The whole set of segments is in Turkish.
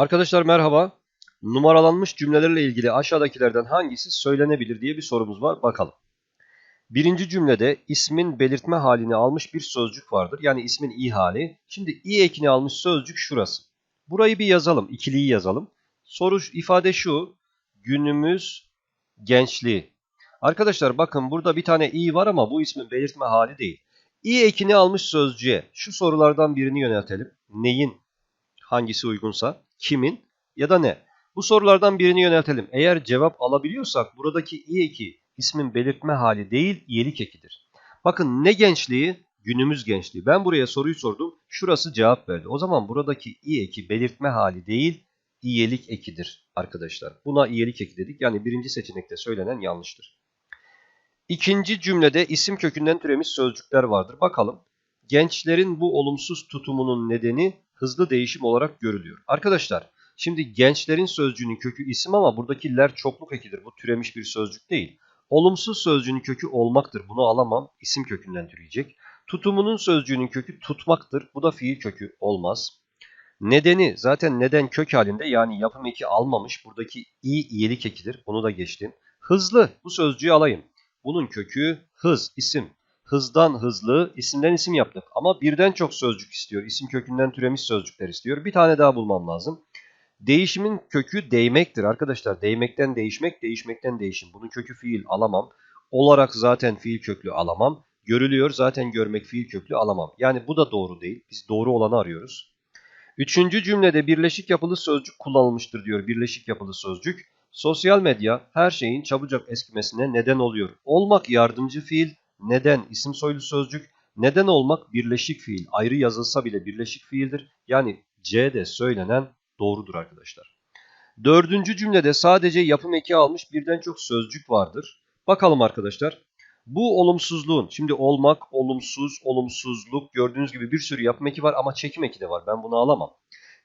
Arkadaşlar merhaba. Numaralanmış cümlelerle ilgili aşağıdakilerden hangisi söylenebilir diye bir sorumuz var. Bakalım. Birinci cümlede ismin belirtme halini almış bir sözcük vardır. Yani ismin i hali. Şimdi i ekini almış sözcük şurası. Burayı bir yazalım. İkiliyi yazalım. Soru ifade şu. Günümüz gençliği. Arkadaşlar bakın burada bir tane i var ama bu ismin belirtme hali değil. i ekini almış sözcüğe şu sorulardan birini yöneltelim. Neyin hangisi uygunsa, kimin ya da ne? Bu sorulardan birini yöneltelim. Eğer cevap alabiliyorsak buradaki i eki ismin belirtme hali değil, iyelik ekidir. Bakın ne gençliği? Günümüz gençliği. Ben buraya soruyu sordum. Şurası cevap verdi. O zaman buradaki i eki belirtme hali değil, iyelik ekidir arkadaşlar. Buna iyelik eki dedik. Yani birinci seçenekte söylenen yanlıştır. İkinci cümlede isim kökünden türemiş sözcükler vardır. Bakalım. Gençlerin bu olumsuz tutumunun nedeni hızlı değişim olarak görülüyor. Arkadaşlar şimdi gençlerin sözcüğünün kökü isim ama buradakiler çokluk ekidir. Bu türemiş bir sözcük değil. Olumsuz sözcüğünün kökü olmaktır. Bunu alamam. İsim kökünden türeyecek. Tutumunun sözcüğünün kökü tutmaktır. Bu da fiil kökü olmaz. Nedeni zaten neden kök halinde yani yapım eki almamış. Buradaki i iyelik ekidir. Bunu da geçtim. Hızlı bu sözcüğü alayım. Bunun kökü hız, isim. Hızdan hızlı, isimden isim yaptık. Ama birden çok sözcük istiyor. İsim kökünden türemiş sözcükler istiyor. Bir tane daha bulmam lazım. Değişimin kökü değmektir arkadaşlar. Değmekten değişmek, değişmekten değişim. Bunun kökü fiil alamam. Olarak zaten fiil köklü alamam. Görülüyor zaten görmek fiil köklü alamam. Yani bu da doğru değil. Biz doğru olanı arıyoruz. Üçüncü cümlede birleşik yapılı sözcük kullanılmıştır diyor. Birleşik yapılı sözcük. Sosyal medya her şeyin çabucak eskimesine neden oluyor. Olmak yardımcı fiil, neden isim soylu sözcük, neden olmak birleşik fiil. Ayrı yazılsa bile birleşik fiildir. Yani C'de söylenen doğrudur arkadaşlar. Dördüncü cümlede sadece yapım eki almış birden çok sözcük vardır. Bakalım arkadaşlar. Bu olumsuzluğun, şimdi olmak, olumsuz, olumsuzluk gördüğünüz gibi bir sürü yapım eki var ama çekim eki de var. Ben bunu alamam.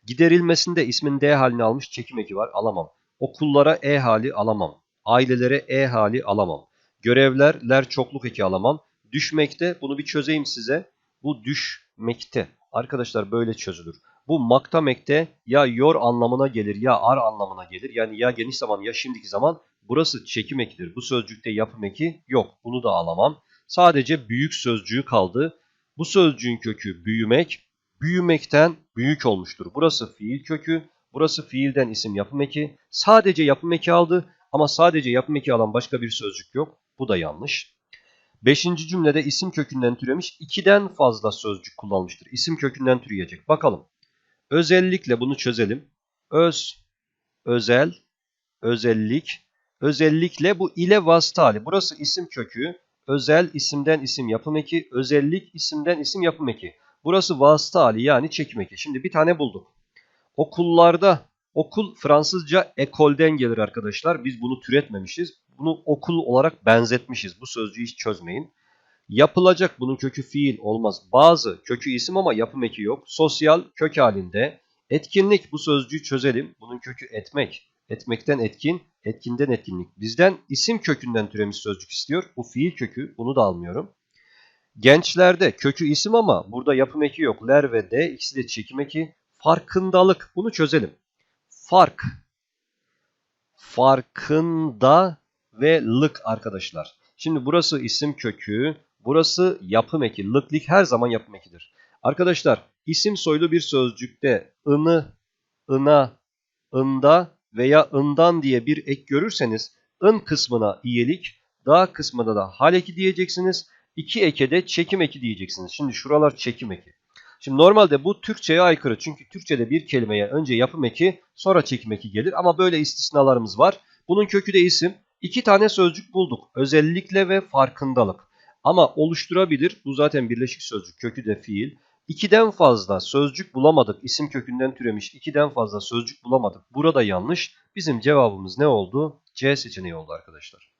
Giderilmesinde ismin D halini almış çekim eki var alamam. Okullara E hali alamam. Ailelere E hali alamam. Görevler, çokluk eki alamam. Düşmekte, bunu bir çözeyim size. Bu düşmekte. Arkadaşlar böyle çözülür. Bu maktamekte ya yor anlamına gelir ya ar anlamına gelir. Yani ya geniş zaman ya şimdiki zaman. Burası çekim ekidir. Bu sözcükte yapım eki yok. Bunu da alamam. Sadece büyük sözcüğü kaldı. Bu sözcüğün kökü büyümek. Büyümekten büyük olmuştur. Burası fiil kökü. Burası fiilden isim yapım eki. Sadece yapım eki aldı ama sadece yapım eki alan başka bir sözcük yok. Bu da yanlış. Beşinci cümlede isim kökünden türemiş ikiden fazla sözcük kullanmıştır. İsim kökünden türeyecek. Bakalım. Özellikle bunu çözelim. Öz, özel, özellik, özellikle bu ile vasıta hali. Burası isim kökü. Özel isimden isim yapım eki, özellik isimden isim yapım eki. Burası vasıta hali yani çekim eki. Şimdi bir tane bulduk. Okullarda okul Fransızca ekolden gelir arkadaşlar. Biz bunu türetmemişiz. Bunu okul olarak benzetmişiz. Bu sözcüğü hiç çözmeyin. Yapılacak bunun kökü fiil olmaz. Bazı kökü isim ama yapım eki yok. Sosyal kök halinde. Etkinlik bu sözcüğü çözelim. Bunun kökü etmek. Etmekten etkin, etkinden etkinlik. Bizden isim kökünden türemiş sözcük istiyor. Bu fiil kökü. Bunu da almıyorum. Gençlerde kökü isim ama burada yapım eki yok. Ler ve de ikisi de çekim eki. Farkındalık. Bunu çözelim. Fark. Farkında ve lık arkadaşlar. Şimdi burası isim kökü. Burası yapım eki. Lıklik her zaman yapım ekidir. Arkadaşlar isim soylu bir sözcükte ını, ına, ında veya ından diye bir ek görürseniz ın kısmına iyelik, da kısmına da hal eki diyeceksiniz. İki eke de çekim eki diyeceksiniz. Şimdi şuralar çekim eki. Şimdi normalde bu Türkçe'ye aykırı. Çünkü Türkçe'de bir kelimeye önce yapım eki sonra çekim eki gelir. Ama böyle istisnalarımız var. Bunun kökü de isim. İki tane sözcük bulduk. Özellikle ve farkındalık. Ama oluşturabilir. Bu zaten birleşik sözcük. Kökü de fiil. İkiden fazla sözcük bulamadık. İsim kökünden türemiş. İkiden fazla sözcük bulamadık. Burada yanlış. Bizim cevabımız ne oldu? C seçeneği oldu arkadaşlar.